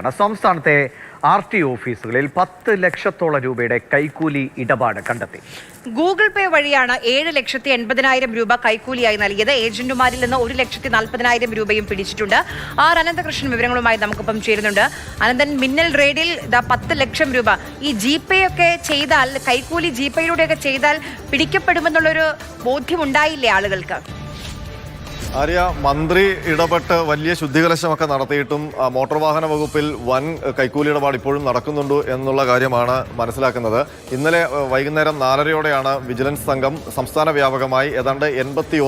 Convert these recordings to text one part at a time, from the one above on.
ആണ്. സംസ്ഥാനത്തെ R T ഓഫീസുകളിൽ പത്ത് ലക്ഷത്തോളം രൂപയുടെ കൈക്കൂലി ഇടപാട് കണ്ടെത്തി. ഗൂഗിൾ പേ വഴിയാണ് ഏഴ് ലക്ഷത്തി എൺപതിനായിരം രൂപ കൈക്കൂലിയായി നൽകിയത്. ഏജന്റുമാരിൽ നിന്ന് ഒരു ലക്ഷത്തി നാൽപ്പതിനായിരം രൂപയും പിടിച്ചിട്ടുണ്ട്. ആർ അനന്തകൃഷ്ണൻ വിവരങ്ങളുമായി നമുക്കിപ്പം ചേരുന്നുണ്ട്. അനന്തൻ മിന്നൽ റെയ്ഡിൽ ഇതാ പത്ത് ലക്ഷം രൂപ. ഈ ജി പേ ഒക്കെ ചെയ്താൽ കൈക്കൂലി ജി പേയിലൂടെയൊക്കെ ചെയ്താൽ പിടിക്കപ്പെടുമെന്നുള്ളൊരു ബോധ്യമുണ്ടായില്ലേ ആളുകൾക്ക്? ആര്യ മന്ത്രി ഇടപെട്ട് വലിയ ശുദ്ധികലശമൊക്കെ നടത്തിയിട്ടും മോട്ടോർ വാഹന വകുപ്പിൽ വൻ കൈക്കൂലി ഇടപാട് ഇപ്പോഴും നടക്കുന്നുണ്ട് എന്നുള്ള കാര്യമാണ് മനസ്സിലാക്കുന്നത്. ഇന്നലെ വൈകുന്നേരം നാലരയോടെയാണ് വിജിലൻസ് സംഘം സംസ്ഥാന വ്യാപകമായി ഏതാണ്ട് എൺപത്തി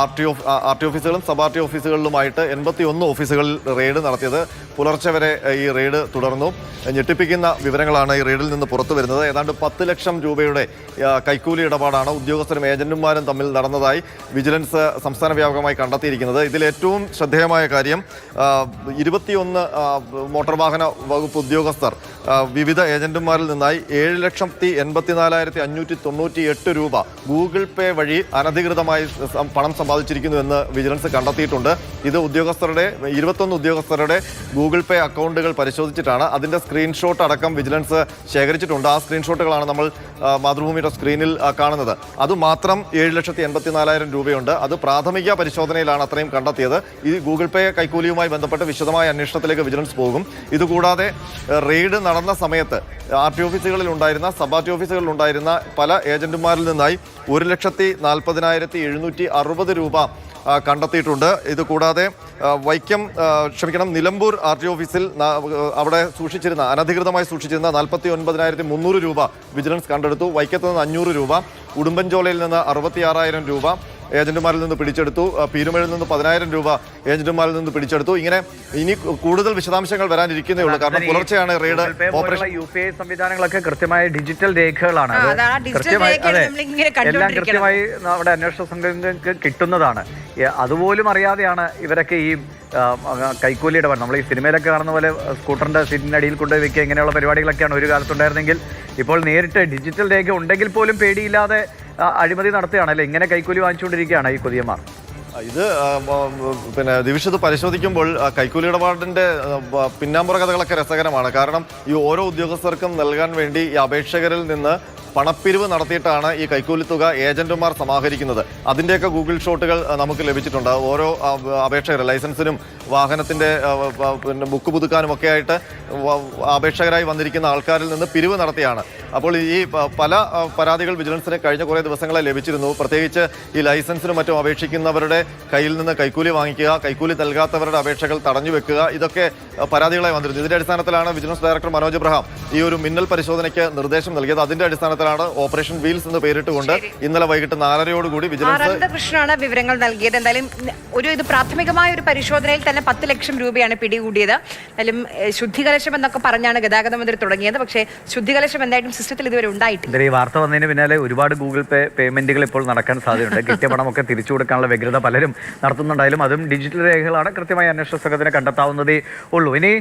R T off R T ഓഫീസുകളും സബ് ആർ ടി ഓഫീസുകളിലുമായിട്ട് എൺപത്തി ഒന്ന് ഓഫീസുകളിൽ റെയ്ഡ് നടത്തിയത് പുലർച്ചെ വരെ ഈ റെയ്ഡ് തുടർന്നു. ഞെട്ടിപ്പിക്കുന്ന വിവരങ്ങളാണ് ഈ റെയ്ഡിൽ നിന്ന് പുറത്തു വരുന്നത്. ഏതാണ്ട് പത്ത് ലക്ഷം രൂപയുടെ കൈക്കൂലി ഇടപാടാണ് ഉദ്യോഗസ്ഥരും ഏജന്റുമാരും തമ്മിൽ നടന്നതായി വിജിലൻസ് സംസ്ഥാന വ്യാപകമായി കണ്ടെത്തിയിരിക്കുന്നത്. ഇതിൽ ഏറ്റവും ശ്രദ്ധേയമായ കാര്യം ഇരുപത്തിയൊന്ന് മോട്ടോർ വാഹന വകുപ്പ് ഉദ്യോഗസ്ഥർ വിവിധ ഏജന്റുമാരിൽ നിന്നായി ഏഴ് ലക്ഷത്തി എൺപത്തിനാലായിരത്തി അഞ്ഞൂറ്റി തൊണ്ണൂറ്റി എട്ട് രൂപ ഗൂഗിൾ പേ വഴി അനധികൃതമായി പണം സമ്പാദിച്ചിരിക്കുന്നു എന്ന് വിജിലൻസ് കണ്ടെത്തിയിട്ടുണ്ട്. ഇത് ഉദ്യോഗസ്ഥരുടെ ഇരുപത്തൊന്ന് ഉദ്യോഗസ്ഥരുടെ ഗൂഗിൾ പേ അക്കൗണ്ടുകൾ പരിശോധിച്ചിട്ടാണ്. അതിന്റെ സ്ക്രീൻഷോട്ട് അടക്കം വിജിലൻസ് ശേഖരിച്ചിട്ടുണ്ട്. ആ സ്ക്രീൻഷോട്ടുകളാണ് നമ്മൾ മാതൃഭൂമിയുടെ സ്ക്രീനിൽ കാണുന്നത്. അതുമാത്രം ഏഴ് ലക്ഷത്തി എൺപത്തിനാലായിരം രൂപയുണ്ട്. അത് പ്രാഥമിക പരിശോധനയിലാണ് അത്രയും കണ്ടെത്തിയത്. ഈ ഗൂഗിൾ പേ കൈക്കൂലിയുമായി ബന്ധപ്പെട്ട് വിശദമായ അന്വേഷണത്തിലേക്ക് വിജിലൻസ് പോകും. ഇതുകൂടാതെ റെയ്ഡ് നടന്ന സമയത്ത് ആർ ടി ഓഫീസുകളിൽ ഉണ്ടായിരുന്ന സബ് ആർ ടി ഓഫീസുകളിൽ ഉണ്ടായിരുന്ന പല ഏജന്റുമാരിൽ നിന്നായി ഒരു ലക്ഷത്തി നാൽപ്പതിനായിരത്തി എഴുന്നൂറ്റി അറുപത് രൂപ കണ്ടെത്തിയിട്ടുണ്ട്. ഇത് കൂടാതെ ആ, വൈക്കം ക്ഷമിക്കണം നിലമ്പൂർ ആർ ടി ഓഫീസിൽ അവിടെ സൂക്ഷിച്ചിരുന്ന അനധികൃതമായി സൂക്ഷിച്ചിരുന്ന നാൽപ്പത്തി ഒൻപതിനായിരത്തി മുന്നൂറ് രൂപ വിജിലൻസ് കണ്ടെടുത്തു. വൈക്കത്ത് നിന്ന് അഞ്ഞൂറ് രൂപ ഉടുമ്പൻചോലയിൽ നിന്ന് അറുപത്തി ആറായിരം രൂപ ഏജന്റുമാരിൽ നിന്ന് പിടിച്ചെടുത്തു. പീരുമഴയിൽ നിന്ന് പതിനായിരം രൂപ ഏജന്റുമാരിൽ നിന്ന് പിടിച്ചെടുത്തു. ഇങ്ങനെ ഇനി കൂടുതൽ വിശദാംശങ്ങൾ വരാനിരിക്കുന്നേ ഉള്ളൂ. കാരണം പുലർച്ചെയാണ് raid operation U P I സംവിധാനങ്ങളൊക്കെ കൃത്യമായ ഡിജിറ്റൽ രേഖകളാണ്. അതാ ഡിജിറ്റൽ രേഖയാണ് അതെ നമ്മളിങ്ങനെ എല്ലാം കണ്ടുകൊണ്ടിരിക്കുന്നത്. കൃത്യമായി നമ്മുടെ അന്വേഷണ സംഘങ്ങൾക്ക് കിട്ടുന്നതാണ്. അതുപോലും അറിയാതെയാണ് ഇവരൊക്കെ ഈ കൈക്കൂലിയുടെ നമ്മൾ ഈ സിനിമയിലൊക്കെ കാണുന്ന പോലെ സ്കൂട്ടറിന്റെ സീറ്റിനടിയിൽ കൊണ്ടുപോയി വെക്കുക ഇങ്ങനെയുള്ള പരിപാടികളൊക്കെയാണ് ഒരു കാലത്തുണ്ടായിരുന്നെങ്കിൽ ഇപ്പോൾ നേരിട്ട് ഡിജിറ്റൽ രേഖ ഉണ്ടെങ്കിൽ പോലും പേടിയില്ലാതെ അഴിമതി നടത്തുകയാണ്. അല്ലെ? ഇങ്ങനെ കൈക്കൂലി വാങ്ങിച്ചുകൊണ്ടിരിക്കുകയാണ് ഈ കൊതിയന്മാർ ഇത് പിന്നെ ദിവിഷത് പരിശോധിക്കുമ്പോൾ കൈക്കൂലി ഇടപാടിന്റെ പിന്നാമ്പുറ കഥകളൊക്കെ രസകരമാണ്. കാരണം ഈ ഓരോ ഉദ്യോഗസ്ഥർക്കും നൽകാൻ വേണ്ടി ഈ അപേക്ഷകരിൽ നിന്ന് പണപ്പിരിവ് നടത്തിയിട്ടാണ് ഈ കൈക്കൂലി തുക ഏജന്റുമാർ സമാഹരിക്കുന്നത്. അതിന്റെയൊക്കെ ഗൂഗിൾ ഷോട്ടുകൾ നമുക്ക് ലഭിച്ചിട്ടുണ്ട്. ഓരോ അപേക്ഷകർ ലൈസൻസിനും ആ, പിന്നെ ബുക്ക് പുതുക്കാനും ഒക്കെ ആയിട്ട് അപേക്ഷകരായി വന്നിരിക്കുന്ന ആൾക്കാരിൽ നിന്ന് പിരിവ് നടത്തിയാണ്. അപ്പോൾ ഈ പല പരാതികൾ വിജിലൻസിന് കഴിഞ്ഞ കുറേ ദിവസങ്ങളെ ലഭിച്ചിരുന്നു. പ്രത്യേകിച്ച് ഈ ലൈസൻസിനും മറ്റും അപേക്ഷിക്കുന്നവരുടെ കയ്യിൽ നിന്ന് കൈക്കൂലി വാങ്ങിക്കുക കൈക്കൂലി നൽകാത്തവരുടെ അപേക്ഷകൾ തടഞ്ഞു വെക്കുക ഇതൊക്കെ പരാതികളായി വന്നിരുന്നു. ഇതിന്റെ അടിസ്ഥാനത്തിലാണ് വിജിലൻസ് ഡയറക്ടർ മനോജ് എബ്രഹാം ഈ ഒരു മിന്നൽ പരിശോധനയ്ക്ക് നിർദ്ദേശം നൽകിയത്. അതിന്റെ അടിസ്ഥാനത്തിലാണ് ഓപ്പറേഷൻ വീൽസ് എന്ന് പേരിട്ടുകൊണ്ട് ഇന്നലെ വൈകിട്ട് നാലരയോടുകൂടി കൂടി വിജിലൻസ് അനന്തകൃഷ്ണനാണ് വിവരങ്ങൾ നൽകിയത്. എന്തായാലും ഒരു ഇത് പ്രാഥമികമായ ഒരു പരിശോധനയിൽ തന്നെ പത്ത് ലക്ഷം രൂപയാണ് പിടികൂടിയത്. എന്തായാലും ശുദ്ധികലശം എന്നൊക്കെ പറഞ്ഞാണ് ഗതാഗത മന്ത്രി തുടങ്ങിയത്. പക്ഷേ ശുദ്ധികലശം എന്തായിട്ടും സിസ്റ്റത്തിൽ ഇതുവരെ ഉണ്ടായിട്ടില്ല. ഈ വാർത്ത വന്നതിന് പിന്നാലെ ഒരുപാട് ഗൂഗിൾ പേ പേയ്മെന്റുകൾ ഇപ്പോൾ നടക്കാൻ സാധ്യതയുണ്ട്. കിട്ടിയ പണമൊക്കെ തിരിച്ചു കൊടുക്കാനുള്ള വ്യഗ്രത പലരും നടത്തുന്നുണ്ടായാലും അതും ഡിജിറ്റൽ രേഖകളാണ് കൃത്യമായി അന്വേഷണ സംഘത്തിന് കണ്ടെത്താവുന്നതേ ഉള്ളൂ. ഇനി